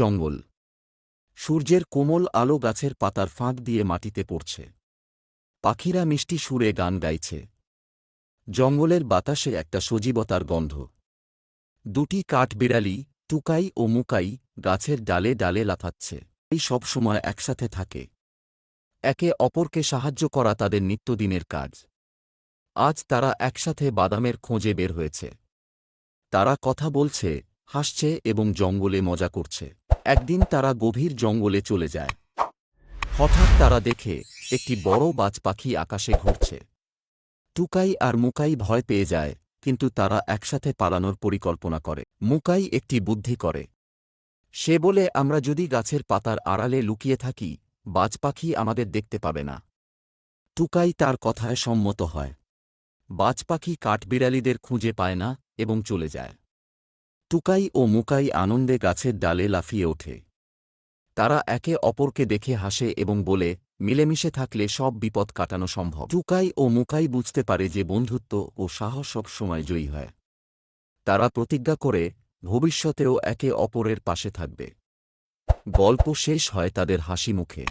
জঙ্গল সূর্যের কোমল আলো গাছের পাতার ফাঁক দিয়ে মাটিতে পড়ছে। পাখিরা মিষ্টি সুরে গান গাইছে। জঙ্গলের বাতাসে একটা সজীবতার গন্ধ। দুটি কাঠবিড়ালি টুকাই ও মুকাই গাছের ডালে ডালে লাফাচ্ছে। এই সব সময় একসাথে থাকে। একে অপরকে সাহায্য করা তাদের নিত্যদিনের কাজ। আজ তারা একসাথে বাদামের খোঁজে বের হয়েছে। তারা কথা বলছে, হাসছে এবং জঙ্গলে মজা করছে। একদিন তারা গভীর জঙ্গলে চলে যায়। হঠাৎ তারা দেখে একটি বড় বাজ পাখি আকাশে ঘুরছে। টুকাই আর মুকাই ভয় পেয়ে যায়, কিন্তু তারা একসাথে পালানোর পরিকল্পনা করে। মুকাই একটি বুদ্ধি করে। সে বলে, আমরা যদি গাছের পাতার আড়ালে লুকিয়ে থাকি, বাজ পাখি আমাদের দেখতে পাবে না। টুকাই তার কথায় সম্মত হয়। বাজ পাখি কাঠবিড়ালিদের খুঁজে পায় না এবং চলে যায়। টুকাই ও মুকাই আনন্দে গাছের ডালে লাফিয়ে ওঠে। তারা একে অপরকে দেখে হাসে এবং বলে, মিলেমিশে থাকলে সব বিপদ কাটানো সম্ভব। টুকাই ও মুকাই বুঝতে পারে যে বন্ধুত্ব ও সাহস সব সময় জয়ী হয়। তারা প্রতিজ্ঞা করে, ভবিষ্যতেও একে অপরের পাশে থাকবে। গল্প শেষ হয় তাদের হাসি মুখে।